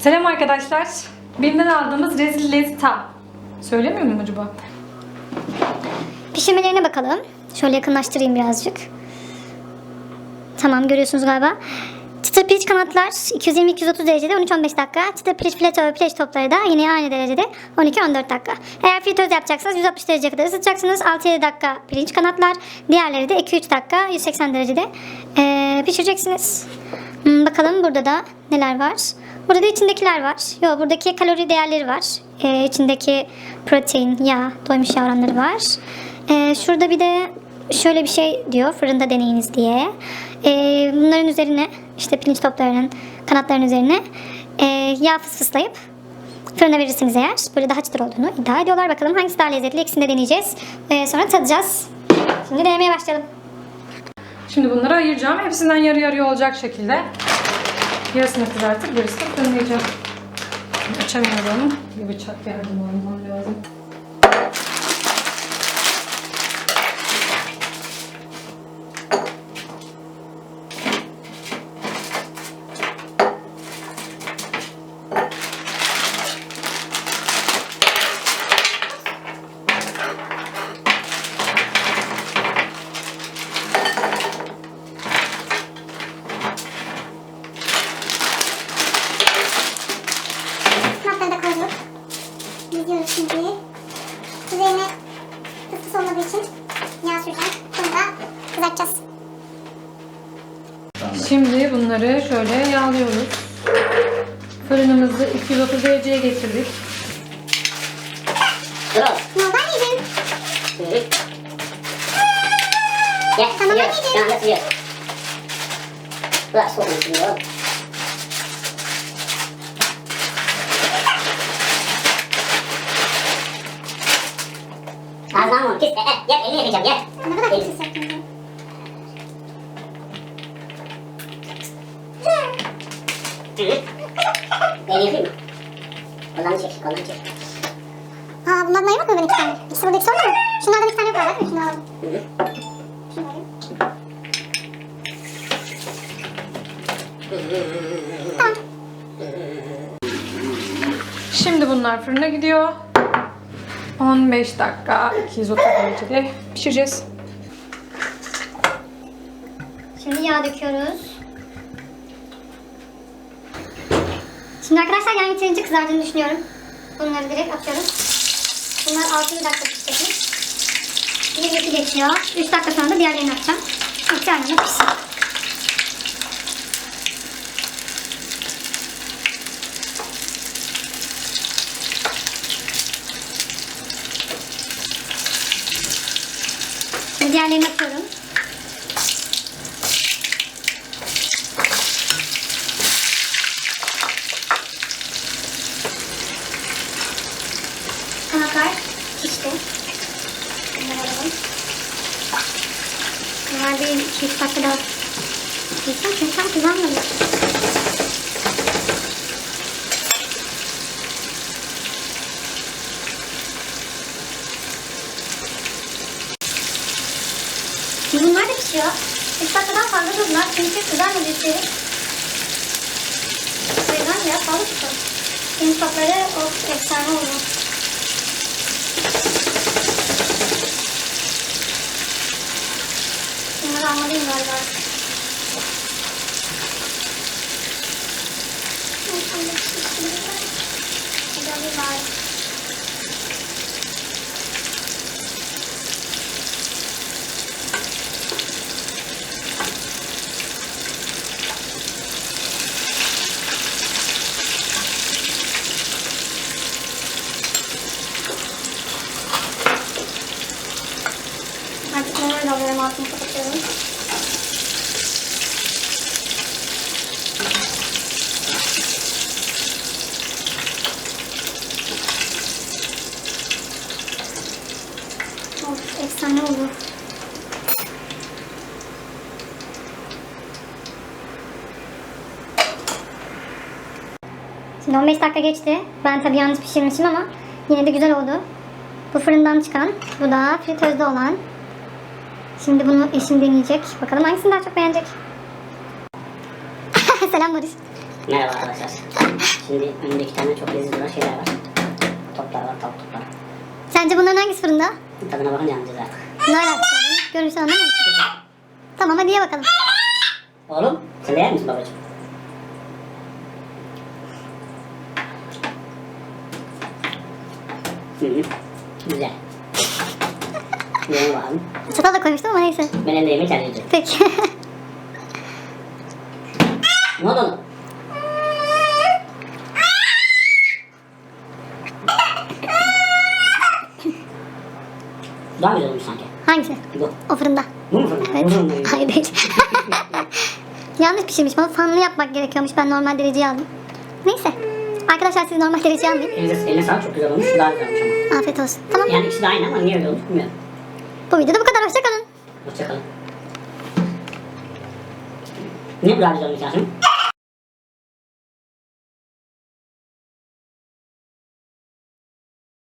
Selam arkadaşlar. Bim'den aldığımız Rezil Lezita. Söylemiyor muyum acaba? Pişirmelerine bakalım. Şöyle yakınlaştırayım birazcık. Tamam görüyorsunuz galiba. Çıtır piliç kanatlar 220-230 derecede 13-15 dakika. Çıtır piliç fileto ve pileç topları da yine aynı derecede 12-14 dakika. Eğer fritöz yapacaksanız 160 derece kadar ısıtacaksınız. 6-7 dakika pirinç kanatlar. Diğerleri de 2-3 dakika 180 derecede eee, pişireceksiniz. Hmm, bakalım burada da neler var. Burada da içindekiler var. Yo buradaki kalori değerleri var. Ee, içindeki protein, yağ, doymuş yağ oranları var. Ee, şurada bir de şöyle bir şey diyor fırında deneyiniz diye. Ee, bunların üzerine işte pirinç toplarının kanatlarının üzerine e, yağ fısfıslayıp fırına verirsiniz eğer. Böyle daha çıtır olduğunu iddia ediyorlar. Bakalım hangisi daha lezzetli ikisini de deneyeceğiz. Ee, sonra tadacağız. Şimdi denemeye başlayalım. Şimdi bunları ayıracağım. Hepsinden yarı yarıya olacak şekilde. Yarısını kızartıp yarısını fırınlayacağım. Açamıyorum. Bir bıçak yardım almam lazım. Kanatları da koyduk. Diziyoruz şimdi. Üzerine fıstık olmadığı için yağ süreceğim. Bunu da kızartacağız. Şimdi bunları şöyle yağlıyoruz. Fırınımızı 230 dereceye getirdik. Oldu anneciğim? Hı. Gel, Tamam anneciğim. Şu anda siliyor. Bırak soğuk siliyor. Ağzından vur, pis. Gel, elini yakacağım, gel. Ne kadar pis yaptın ya. Hı. Elini yakayım mı? Kollarını çek, kollarını çek. Aa bunlardan ayırmak mı ben iki tane? İkisi burada ikisi orada mı? Şunlardan iki tane yok galiba? Şunu alalım. Tamam. Şimdi bunlar fırına gidiyor. 15 dakika 230 derecede pişireceğiz. Şimdi yağ döküyoruz. Şimdi arkadaşlar yağ yeterince kızardığını düşünüyorum. Bunları direkt atıyoruz. Bunlar 6 dakika pişecek. 22 geçiyor. 3 dakika sonra da diğerlerini atacağım. Hepsi aynı pişsin. Şimdi diğerlerini atıyorum. Kanatlar pişti. Bunları alalım. Bunlar bir iki üç dakika daha pişsin çünkü tam kızarmadı. Bunlar da pişiyor. Üç dakikadan fazla durdular çünkü kızarmadı üstleri. O yüzden biraz fazla. Şimdi topları of efsane oldu. Bunları almalıyım galiba. Hadi alayım bari. Artık bunları da alıyorum altını kapatıyorum. Of efsane oldu. Şimdi 15 dakika geçti. Ben tabii yalnız pişirmişim ama yine de güzel oldu. Bu fırından çıkan, bu da fritözde olan. Şimdi bunu eşim deneyecek. Bakalım hangisini daha çok beğenecek. Selam Barış. Merhaba arkadaşlar. Şimdi önümde iki tane çok lezzetli olan şeyler var. Toplar var, tavuk toplar. Sence bunların hangisi fırında? Tadına bakınca anlayacağız artık. Ne alakası var? anlamıyor musun? Tamam hadi ye bakalım. Oğlum sen de yer misin babacığım? Hı hı. Güzel. Yemeğe bakalım. Çatal da koymuştum ama neyse. Ben elde tercih edeceğim. Peki. Ne oldu oğlum? Daha güzel olmuş sanki. Hangisi? Bu. O fırında. Bu mu fırında? Evet. Mu? Hayır değil. Yanlış pişirmiş. Bunu fanlı yapmak gerekiyormuş. Ben normal dereceye aldım. Neyse. Arkadaşlar siz normal dereceye almayın. Eline, eline sağlık çok güzel olmuş. Daha güzel olmuş ama. Afiyet olsun. Tamam. Yani ikisi de aynı ama niye öyle olmuş bilmiyorum. Bu videoda bu kadar. Hoşçakalın. Hoşçakalın. Niye bu daha güzel olmuş Yasemin?